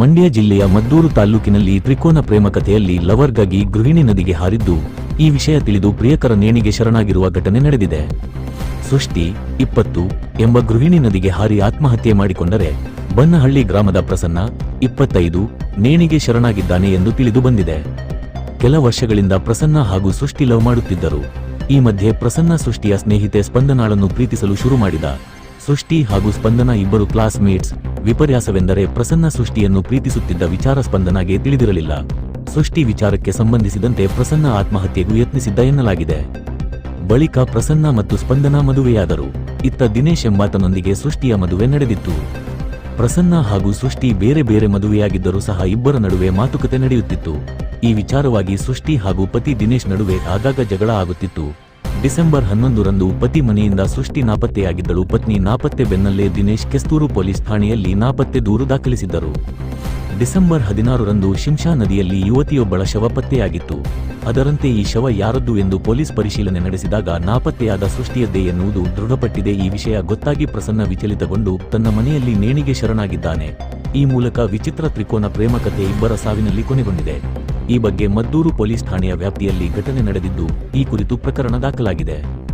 ಮಂಡ್ಯ ಜಿಲ್ಲೆಯ ಮದ್ದೂರು ತಾಲ್ಲೂಕಿನಲ್ಲಿ ತ್ರಿಕೋನ ಪ್ರೇಮಕಥೆಯಲ್ಲಿ ಲವರ್ಗಾಗಿ ಗೃಹಿಣಿ ನದಿಗೆ ಹಾರಿದ್ದು, ಈ ವಿಷಯ ತಿಳಿದು ಪ್ರಿಯಕರ ನೇಣಿಗೆ ಶರಣಾಗಿರುವ ಘಟನೆ ನಡೆದಿದೆ. ಸೃಷ್ಟಿ ಇಪ್ಪತ್ತು ಎಂಬ ಗೃಹಿಣಿ ನದಿಗೆ ಹಾರಿ ಆತ್ಮಹತ್ಯೆ ಮಾಡಿಕೊಂಡರೆ, ಬನ್ನಹಳ್ಳಿ ಗ್ರಾಮದ ಪ್ರಸನ್ನ ಇಪ್ಪತ್ತೈದು ನೇಣಿಗೆ ಶರಣಾಗಿದ್ದಾನೆ ಎಂದು ತಿಳಿದು ಬಂದಿದೆ. ಕೆಲ ವರ್ಷಗಳಿಂದ ಪ್ರಸನ್ನ ಹಾಗೂ ಸೃಷ್ಟಿ ಲವ್ ಮಾಡುತ್ತಿದ್ದರು. ಈ ಮಧ್ಯೆ ಪ್ರಸನ್ನ ಸೃಷ್ಟಿಯ ಸ್ನೇಹಿತೆ ಸ್ಪಂದನಾಳನ್ನು ಪ್ರೀತಿಸಲು ಶುರು ಮಾಡಿದ. ಸೃಷ್ಟಿ ಹಾಗೂ ಸ್ಪಂದನ ಇಬ್ಬರು ಕ್ಲಾಸ್ಮೇಟ್ಸ್ ವಿಪರ್ಯಾಸವೆಂದರೆ ಪ್ರಸನ್ನ ಸೃಷ್ಟಿಯನ್ನು ಪ್ರೀತಿಸುತ್ತಿದ್ದ ವಿಚಾರ ಸ್ಪಂದನಾಗೆ ತಿಳಿದಿರಲಿಲ್ಲ. ಸೃಷ್ಟಿ ವಿಚಾರಕ್ಕೆ ಸಂಬಂಧಿಸಿದಂತೆ ಪ್ರಸನ್ನ ಆತ್ಮಹತ್ಯೆಗೂ ಯತ್ನಿಸಿದ್ದ ಎನ್ನಲಾಗಿದೆ. ಬಳಿಕ ಪ್ರಸನ್ನ ಮತ್ತು ಸ್ಪಂದನ ಮದುವೆಯಾದರು. ಇತ್ತ ದಿನೇಶ್ ಎಂಬಾತನೊಂದಿಗೆ ಸೃಷ್ಟಿಯ ಮದುವೆ ನಡೆದಿತ್ತು. ಪ್ರಸನ್ನ ಹಾಗೂ ಸೃಷ್ಟಿ ಬೇರೆ ಬೇರೆ ಮದುವೆಯಾಗಿದ್ದರೂ ಸಹ ಇಬ್ಬರ ನಡುವೆ ಮಾತುಕತೆ ನಡೆಯುತ್ತಿತ್ತು. ಈ ವಿಚಾರವಾಗಿ ಸೃಷ್ಟಿ ಹಾಗೂ ಪತಿ ದಿನೇಶ್ ನಡುವೆ ಆಗಾಗ ಜಗಳ ಆಗುತ್ತಿತ್ತು. ಡಿಸೆಂಬರ್ ಹನ್ನೊಂದರಂದು ಪತಿ ಮನೆಯಿಂದ ಸೃಷ್ಟಿ ನಾಪತ್ತೆಯಾಗಿದ್ದಳು. ಪತ್ನಿ ನಾಪತ್ತೆ ಬೆನ್ನಲ್ಲೇ ದಿನೇಶ್ ಕೆಸ್ತೂರು ಪೊಲೀಸ್ ಠಾಣೆಯಲ್ಲಿ ನಾಪತ್ತೆ ದೂರು ದಾಖಲಿಸಿದ್ದರು. ಡಿಸೆಂಬರ್ ಹದಿನಾರರಂದು ಶಿಂಷಾ ನದಿಯಲ್ಲಿ ಯುವತಿಯೊಬ್ಬಳ ಶವ ಪತ್ತೆಯಾಗಿತ್ತು. ಅದರಂತೆ ಈ ಶವ ಯಾರದ್ದು ಎಂದು ಪೊಲೀಸ್ ಪರಿಶೀಲನೆ ನಡೆಸಿದಾಗ ನಾಪತ್ತೆಯಾದ ಸೃಷ್ಟಿಯದ್ದೇ ಎನ್ನುವುದು ದೃಢಪಟ್ಟಿದೆ. ಈ ವಿಷಯ ಗೊತ್ತಾಗಿ ಪ್ರಸನ್ನ ವಿಚಲಿತಗೊಂಡು ತನ್ನ ಮನೆಯಲ್ಲಿ ನೇಣಿಗೆ ಶರಣಾಗಿದ್ದಾನೆ. ಈ ಮೂಲಕ ವಿಚಿತ್ರ ತ್ರಿಕೋನ ಪ್ರೇಮಕತೆ ಇಬ್ಬರ ಸಾವಿನಲ್ಲಿ ಕೊನೆಗೊಂಡಿದೆ. ಈ ಬಗ್ಗೆ ಮದ್ದೂರು ಪೊಲೀಸ್ ಠಾಣೆಯ ವ್ಯಾಪ್ತಿಯಲ್ಲಿ ಘಟನೆ ನಡೆದಿದ್ದು ಈ ಕುರಿತು ಪ್ರಕರಣ ದಾಖಲಾಗಿದೆ.